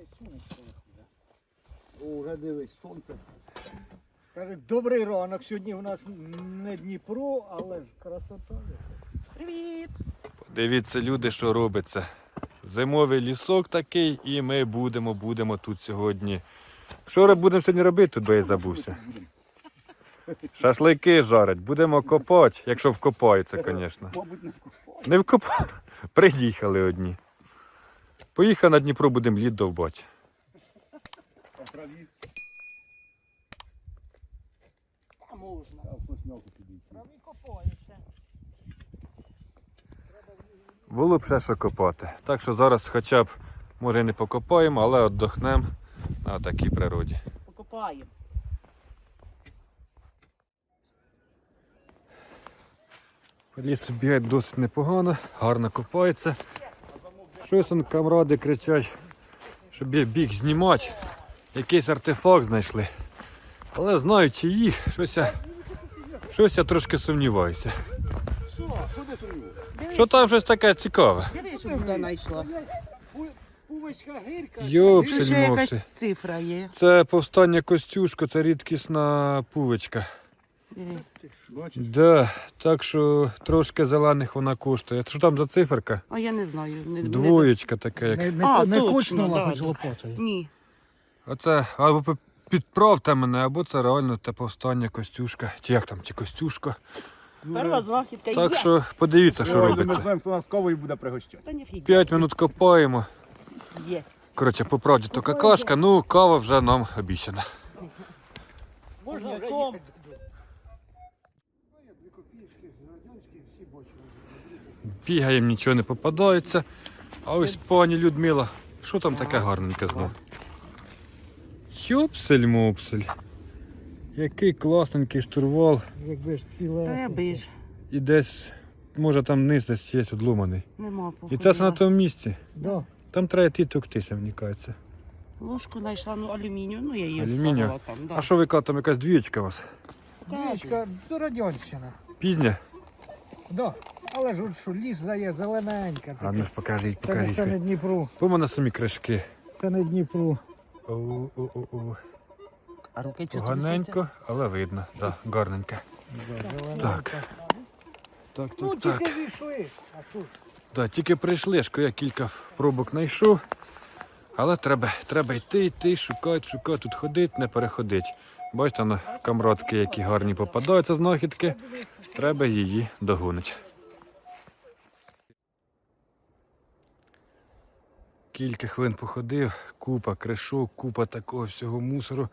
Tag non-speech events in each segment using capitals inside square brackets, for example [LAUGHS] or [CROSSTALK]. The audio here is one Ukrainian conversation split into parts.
й сонечко виходить. О, вже дивись, сонце. Каже, добрий ранок. Сьогодні в нас не Дніпро, але ж красота. Привіт! Дивіться, люди, що робиться. Зимовий лісок такий, і ми будемо, будемо тут сьогодні. Що будемо сьогодні робити, тут би я забувся. Шашлики жарить, будемо копати, якщо вкопаються, звісно. Мабуть, не Не вкопали. [LAUGHS] Приїхали одні. Поїхав на Дніпро, будемо лід довбати. Та можна. Траві копається. Було б ще що копати. Так що зараз хоча б, може і не покопаємо, але віддохнемо на такій природі. Покопаємо. По лісу бігать досить непогано, гарно копається. Щось он камради кричать, щоб я біг знімати. Якийсь артефакт знайшли. Але знаючи їх, щось я, щось я трошки сумніваюся. Що? Що ти сумніваєш? Що там щось таке цікаве? Диви, що туди знайшла. Пувочка гирка. Йоп, Тут ще Сельмовці. якась цифра є. Це повстання Костюшко, це рідкісна пувичка. Бачиш? Да, так що трошки зелених вона коштує. Що там за циферка? А я не знаю. Не, не- Двоєчка така, як. Не, не, А, не точно, да, хоч да. лопатою. Ні. Оце або пи- підправте мене, або це реально те повстання Костюшка. Чи як там, чи Костюшка. Перша знахідка Так що подивіться, що Ми робиться. знаємо, хто нас кавою буде пригощати. Та. П'ять минут копаємо. Є. Коротше, по правді то какашка, ну кава вже нам обіцяна. Можна вже їхати додому. Я дві копійки з радянських всі бачили. Бігаємо, нічого не попадається. А ось пані Людмила, що там таке гарненьке знов? Сюпсель мопсель. Який класненький штурвал. Якби ж ціле. Та я биж. І десь, може там низ десь є одломаний. Нема І це все на тому місці. Да. Там треба йти товктися, мені кажеться. Ложку знайшла, ну алюмінію, ну я її Алюмінію? там. Да. А що ви кажете, там якась двієчка у вас? Двічка до радянщина. Пізня? Да. Але ж от що ліс дає зелененька. А ну ж покажіть, Це, не- це не покажіть. Дніпро. По мене самі кришки. Це не Дніпро. О-о-о-о. А руки чого Поганенько, але видно. Да, гарненько. Так. Так, Ну, так, так. тільки війшли. А що ж? Да, тільки прийшли, шко я кілька пробок знайшов. Але треба, треба йти, йти, шукати, шукати, тут ходити, не переходити. Бачите, на камротки, які гарні попадаються знахідки. Треба її догонити. Кілька хвилин походив, купа кришок, купа такого всього мусору.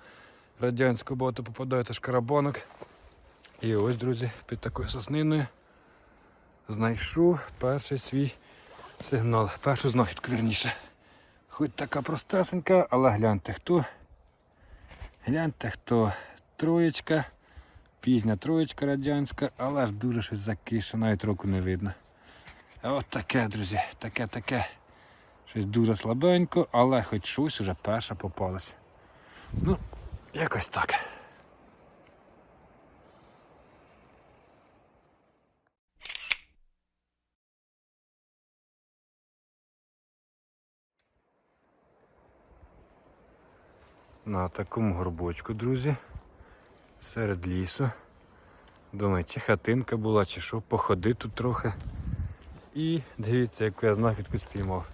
Радянського багато попадається шкарабанок. І ось, друзі, під такою сосниною знайшов перший свій сигнал, першу знахідку вірніше. Хоч така простесенька, але гляньте хто. Гляньте хто. Троєчка, пізня троєчка радянська, але ж дуже щось закише, навіть року не видно. От таке, друзі, таке, таке. Щось дуже слабенько, але хоч щось уже перша попалась. Ну, якось так. На такому горбочку, друзі. Серед лісу. Думаю, чи хатинка була, чи що, походи тут трохи. І дивіться, яку я знахідку спіймав.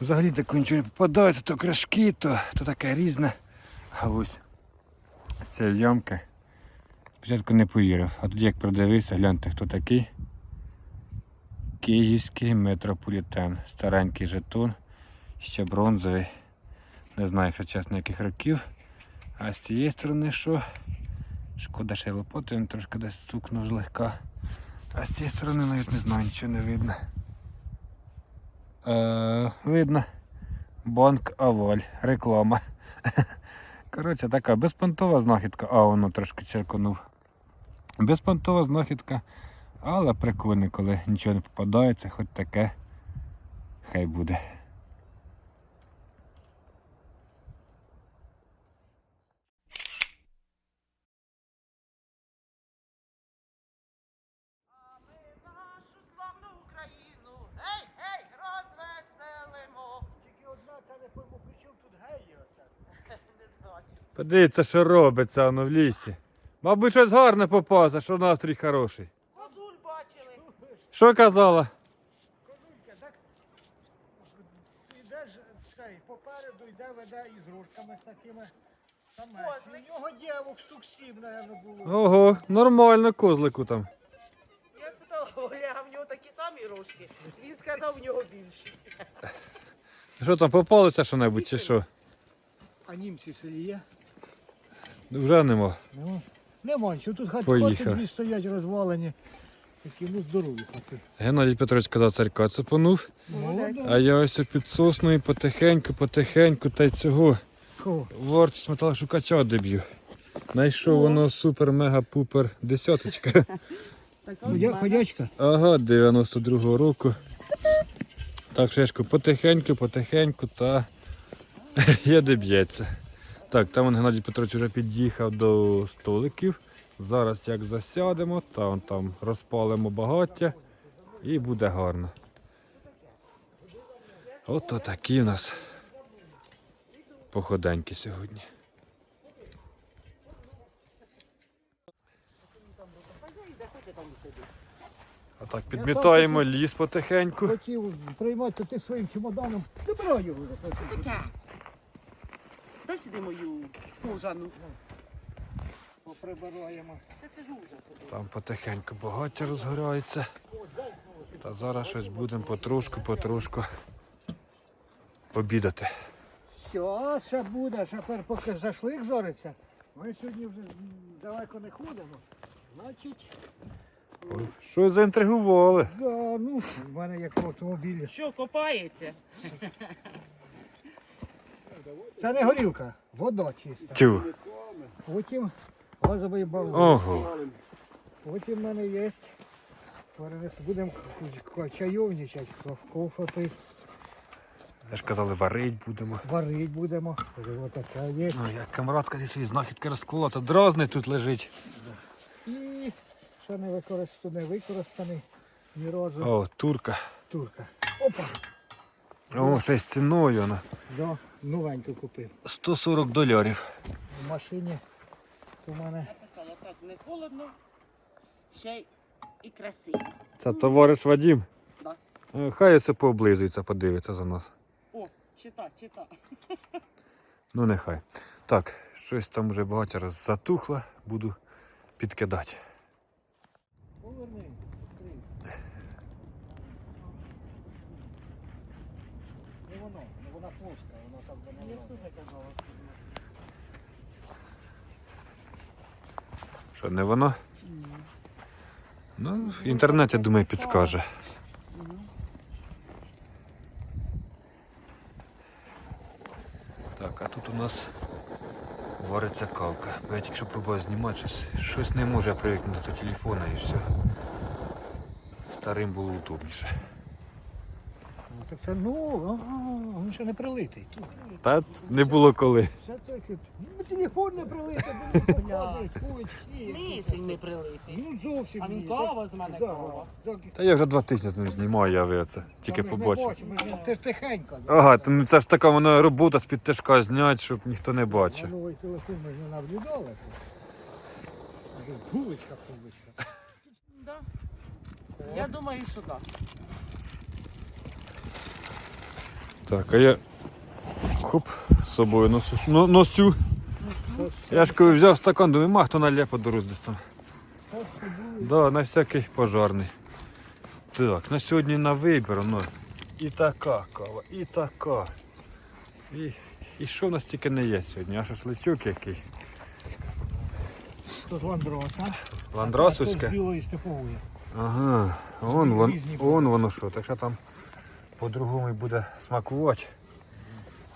Взагалі таку нічого не попадається, то крашки, то, то таке різне. А ось ця ямка. Спочатку не повірив, а тоді як продивився, гляньте, хто такий. Київський метрополітен. Старенький жетон, ще бронзовий. Не знаю, якщо чесно, яких років. А з цієї сторони що? Шкода, ще й лопоту, він трошки десь стукнув злегка. А з цієї сторони навіть не знаю, нічого не видно. Е, видно. Банк Аваль. Реклама. [LAUGHS] Коротше, така безпонтова знахідка. А, воно трошки черконув. Безпонтова знахідка. Але прикольно, коли нічого не попадається, хоч таке. Хай буде. Подивіться, що робиться воно в лісі. Мабуть, щось гарне попалося, що настрій хороший. Козуль бачили. Що казала? Ідеш цей, попереду йде, веде із ручками такими. Самець. У нього дівок штук сім, мабуть, було. Ого, нормально козлику там. Я спитала [LAUGHS] Оля, а в нього такі самі рожки. Він сказав, в нього більші. Що там попалося що-небудь чи що? А німці в селі є? Вже нема. Ну, нема нічого. Тут хати хати дві стоять розвалені. Такі ну здорові хати. Геннадій Петрович казав, царька цепанув. Ну. А я ось під сосною потихеньку, потихеньку та й цього Кого? ворч металошукача деб'ю. Найшов воно супер-мега-пупер десяточка. Ходячка? Ага, 92-го року. Так, шешку, потихеньку, потихеньку та [LAUGHS] є де б'ється. Так, там Геннадій Петрович вже під'їхав до столиків. Зараз як засядемо, там, там розпалимо багаття і буде гарно. Ото такі в нас походеньки сьогодні. А так, підмітаємо ліс потихеньку. Хотів приймати, то ти своїм чемоданом. Забирай його. Дай сюди мою кожану. Поприбираємо. Це ж ужас. Там потихеньку багаття розгорається. Та зараз щось будемо потрошку, потрошку обідати. Що, ще буде, ще тепер поки шашлик жариться. Ми сьогодні вже далеко не ходимо. Значить, Ой, Щось заінтригували. да, ну, в мене як в автомобілі. Що, копається? Це не горілка, вода чиста. Тю. Потім газовий балон. Ого. Потім в мене є. Будемо чайовничати, кофе пити, Я ж казали, варить будемо. варити будемо. Ось така є. Ну, як камрадка зі свої знахідки розколота, дразний тут лежить. І ще не використаний, не використаний ні разу О, турка. турка. Опа! О, з ціною вона. Да, новеньку купив. 140 долярів. В машині у мене Написала так, не холодно, ще й і красиво. Це товариш Вадим. Да. Е, Хай все пооблизується, подивиться за нас. О, чита, чита. Ну нехай. Так, щось там вже багато раз затухло, буду підкидати. поверни. відкрий. Не воно, не вона плоска, воно так би не воно. Що, не воно? Ну, інтернет, я думаю, підскаже. Так, а тут у нас вариться кавка. Бо я тільки що пробував знімати, щось, щось не може я привикнути до телефона і все. Старим було удобніше. Ну, Так це ну, він ще не прилитий. Та не було коли. Таке. Ну, телефон не прилитий, бо не [LAUGHS] прилитий. Ну зовсім А він кава з мене кава. так. Та я вже два тижні з ним знімаю, я ви це тільки ми ж не побачив. бачимо, ми ж- Ти ж тихенько. Ага, то ну це ж така вона робота з-під тяжка зняти, щоб ніхто не А бачив. новий телефон ми ж не наблюдали. Гуличка. Да. Я думаю, що так. Так, а я хоп, з собою носу. Ну, носю. Я ж коли взяв стакан, думаю, ма хто налє по десь там. Да, на всякий пожарний. Так, на сьогодні на вибір, ну. І така кава, і така. І, і що в нас тільки не є сьогодні? А шашличок який? Тут ландроса. Ландрасовське? З білої степової. Ага, вон, вон, вон воно що, так що там по-другому буде смакувати.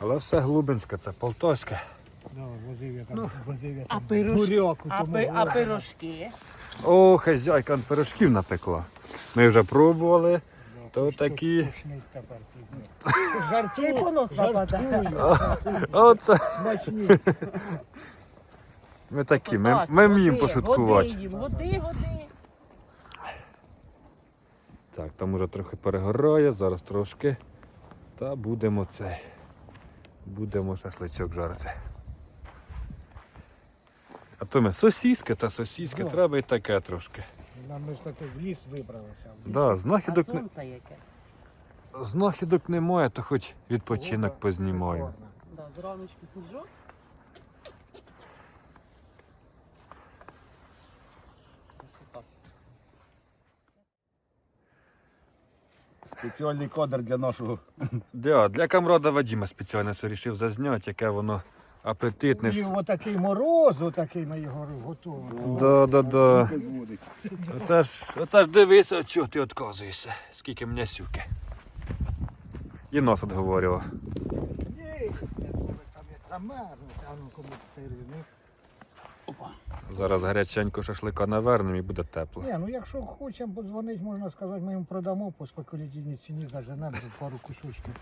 Але все глубинське, це полтавське. Да, возив я там, Ну. возив я А буряку. А, тому пи, а пирожки? О, хазяйка пирожків напекла. Ми вже пробували. Да, То такі. Як воно нападає? Оце. Смачні. Ми такі, ми, ми вміємо пошуткувати. Води, води. Так, там уже трохи перегорає, зараз трошки. Та будемо цей. Будемо шашличок жарити. А то ми сосіска та сосіска, Да. треба і таке трошки. Нам ми ж таки в ліс вибралися. Да, А знахідок, не... сонце яке? знахідок немає, то хоч відпочинок Погода познімаю. шикарна. Да, зраночки сиджу. Спеціальний кадр для нашого. Да, для камрада Вадима спеціально це вирішив зазняти, яке воно апетитне. І отакий мороз, отакий ми його готуємо. Да, да, да. Оце ж, оце ж дивися, от чого ти відказуєшся, скільки мене сюки. І нас відговорював. Я думаю, там як замерзнуть, а ну кому серйозно. Зараз гаряченько шашлика навернемо і буде тепло. Ні, ну якщо хочемо подзвонити, можна сказати, ми їм продамо по спекулятивній ціні, заженемо за пару кусочків.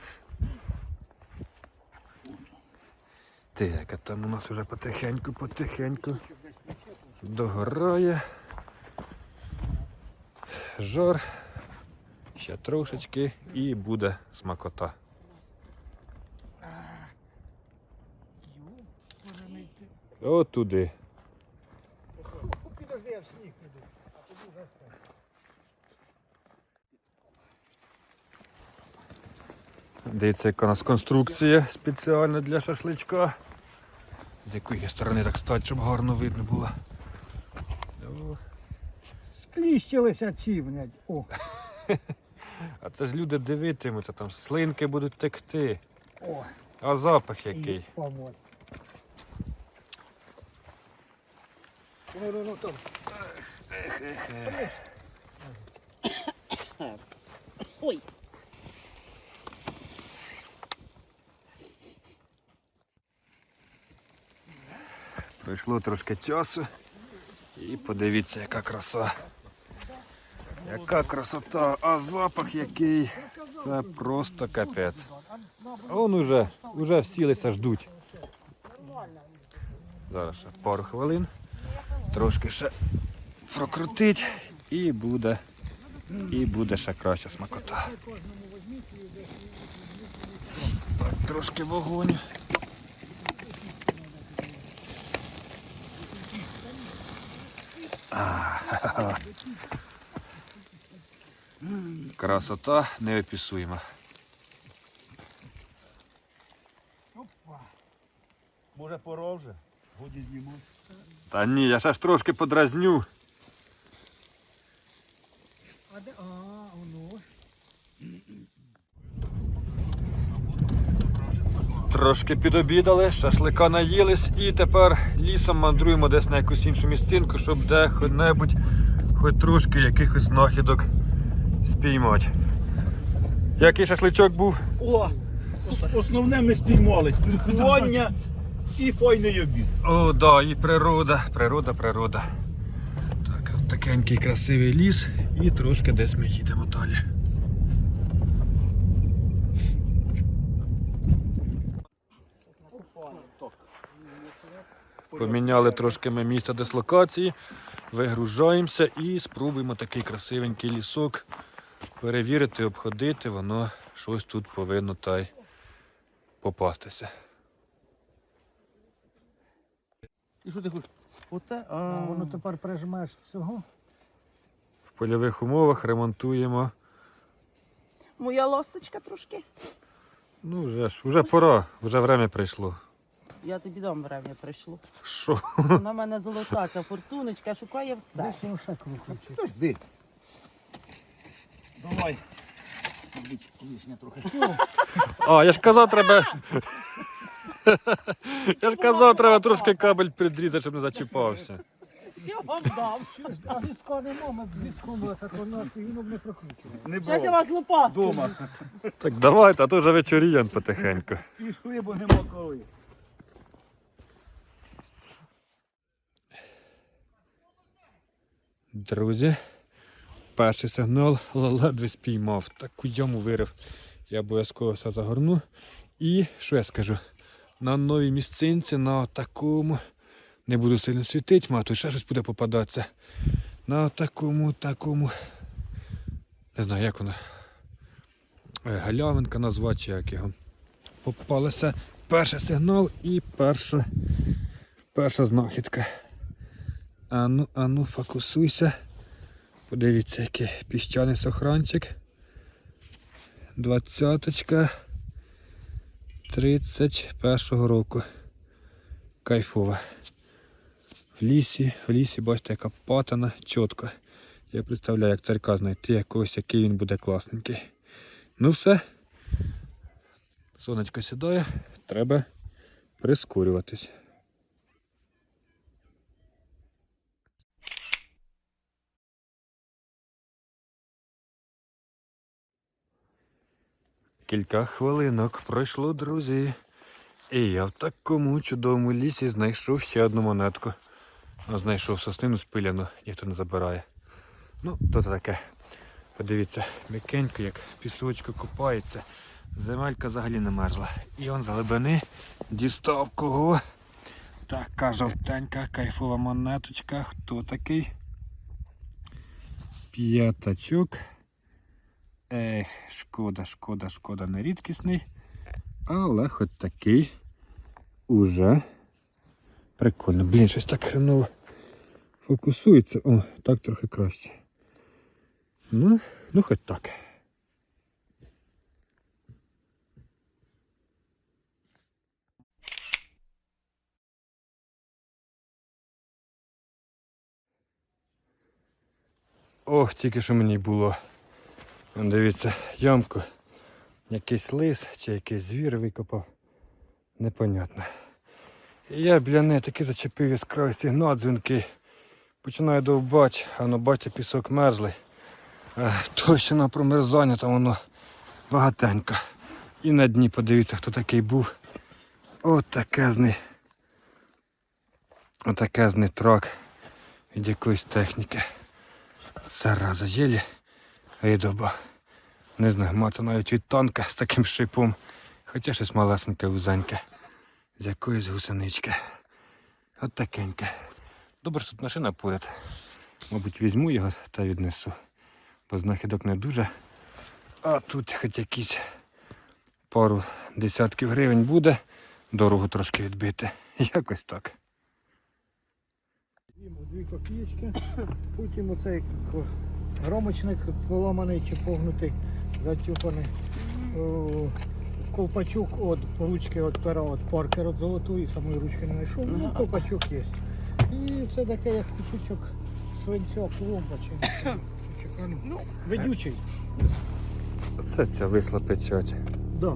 Ти, яка там у нас вже потихеньку, потихеньку догорає. Жор. Ще трошечки і буде смакота. От туди. Підожди, я в сніг піду. А тоді вже все. Дивіться, яка у нас конструкція спеціальна для шашличка. З якої сторони так стати, щоб гарно видно було. Скліщилися ці, блядь. О, [LAUGHS] А це ж люди дивитимуться, там слинки будуть текти. о. А запах який. помоль. Ну, ну, ну, там. Ой, Пройшло трошки часу. І подивіться, яка краса. Яка красота, а запах який. Це просто капець. А вон уже, уже всілися, ждуть. Зараз ще пару хвилин. Трошки ще прокрутить і буде. І буде ще краща смакота. Так, трошки вогонь. [LAUGHS] Красота неописуема. Може пора вже? Годі знімати. Та ні, я ще ж трошки подразню. А де, а, воно. Трошки підобідали, шашлика наїлись і тепер лісом мандруємо десь на якусь іншу місцинку, щоб де-небудь хоч трошки якихось знахідок спіймати. Який шашличок був? О! Основне ми спіймали. Спілкування і файний обід. О, да, і природа, природа, природа. Так, от такенький красивий ліс і трошки десь ми їдемо далі. Поміняли трошки ми місце дислокації, вигружаємося і спробуємо такий красивенький лісок перевірити, обходити, воно щось тут повинно та й попастися. І що ти хочеш? Оте? А А, воно тепер прижмеш цього. В польових умовах ремонтуємо. моя ласточка трошки. Ну, вже ж, вже пора, вже время прийшло. Я тобі дам время прийшло. Що? Вона в мене золота, ця фортуночка шукає все. Десь крутить. Подожди. Давай. Мабуть, трохи. А, я ж казав, треба. Я ж казав, треба трошки кабель підрізати, щоб не зачіпався. Я вам дам. А лістка нема, ми б лістком так воно, і воно б не прокручувало. Не Зараз я вас лопату. Дома. Так давайте, а то вже вечоріян потихеньку. Пішли, бо нема коли. Друзі, перший сигнал ледве спіймав. Таку яму вирив. Я обов'язково все загорну. І що я скажу? На новій місцинці, на такому. Не буду сильно світити, ма тут ще щось буде попадатися. На такому, такому. Не знаю, як воно. е, Галявинка назвати, чи як його. Попалося перший сигнал і перша, перша знахідка. Ану, ану, фокусуйся. Подивіться, який піщаний сохранчик. Двадцяточка 31-го року. Кайфова. В лісі, в лісі, бачите, яка патана, чітко. Я представляю, як царька знайти якогось, який він буде класненький. Ну все. Сонечко сідає, треба прискорюватись. Кілька хвилинок пройшло, друзі. І я в такому чудовому лісі знайшов ще одну монетку. Знайшов соснину спиляну, ніхто не забирає. Ну, то таке. Подивіться, м'якенько, як в пісочку купається. Земелька взагалі не мерзла. І он з глибини дістав кого. Така жовтенька, кайфова монеточка. Хто такий? П'ятачок. Ех, шкода, шкода, шкода, не рідкісний. Але хоч такий уже прикольно. Блін, щось так хреново фокусується. О, так трохи краще. Ну, ну хоч так. Ох, тільки що мені було. Дивіться, ямку. Якийсь лис чи якийсь звір викопав. Непонятно. Я біля неї таки зачепив яскравий сигнал дзвінки. Починаю довбач, а воно бачите, пісок мерзлий. Е, Точно промерзання там воно багатенько. І на дні подивіться, хто такий був. Отакезний. Отакезний трак від якоїсь техніки. Зараза єлі видоба. Не знаю, мати навіть від танка з таким шипом. Хоча щось малесеньке вузеньке. З якоїсь гусенички. От такеньке. Добре, що тут машина поряд. Мабуть, візьму його та віднесу. Бо знахідок не дуже. А тут хоч якісь пару десятків гривень буде. Дорогу трошки відбити. [LAUGHS] Якось так. Дві копійки, потім оцей громочник поламаний чи погнутий, затюпаний. О, Колпачок від ручки від пера від паркер від золотої, самої ручки не знайшов, ну колпачок є. І це таке як кусочок свинця, пломба чи ну, ведючий. Це ця висла печать. Да,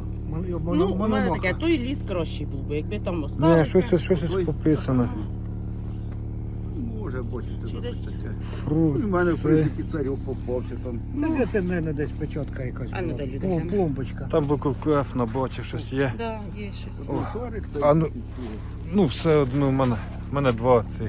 Ну, у мене таке, той ліс кращий був би, якби там Ні, осталося. щось, щось, щось пописано. Може бочити. Фрукт. У мене в принципі царьок попався там. Ну, де ти в мене десь печатка якась. А ну, була. дай, Люда. Пломбочка. Там буковку на набачив, щось є. Да, є щось. О, Царик, а ну- Ну, все одно в мене, в мене два ці.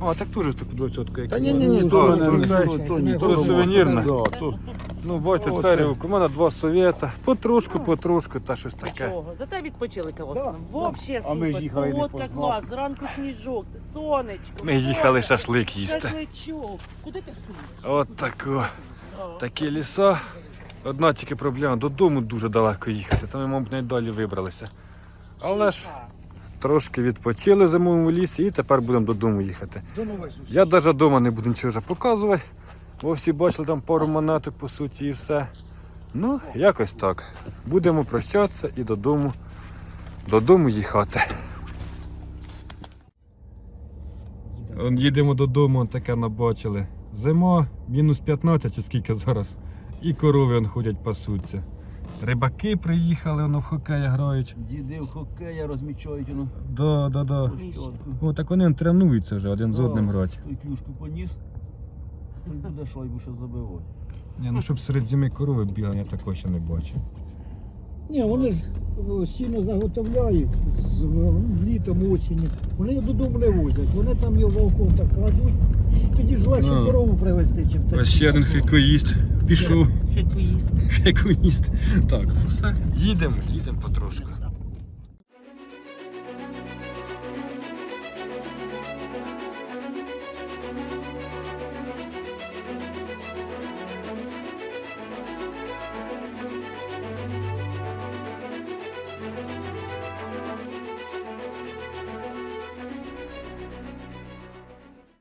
А, так теж таку двадцятку. як Та ні, ні, ні, А, то ну, мене це- то- то то- то то сувенірне. Да, то Ну, бачите, О, царівку, у мене два совєта. Потрошку, потрошку, та щось таке. Нічого. Зате відпочили Да, колосно. Вообще А ми супер. їхали не Погодка познав. клас, зранку сніжок, сонечко. Ми їхали шашлик їсти. Шашличок. Куди ти стоїш? От тако. Такі ліса. Одна тільки проблема, додому дуже далеко їхати. Це ми, мабуть, найдалі вибралися. Але ж трошки відпочили в зимовому лісі і тепер будемо додому їхати. До нової зустрічі. Я навіть вдома не буду нічого вже показувати, бо всі бачили там пару монеток по суті і все. Ну, якось так. Будемо прощатися і додому, додому їхати. Он їдемо додому, таке набачили. Зима, мінус 15 чи скільки зараз. І корови он ходять пасуться. Рибаки приїхали, воно в хокея грають. діди в хокея розмічають. Ну, Да, да, да. О, так вони тренуються вже один з одним грати. Той клюшку поніс, той буде шайбу ще забивати. Ні, ну щоб серед зими корови бігали, я такого ще не бачив. Ні, вони ж о, сіно заготовляють з ну, літом, осінню. Вони його додому не возять. Вони там його волком так кладуть. Тоді ж легше А. корову привезти, чим так. Ось ще один хекоїст. Пішов Хекуїст. хекоїст. Так, все. Їдемо, їдемо потрошку.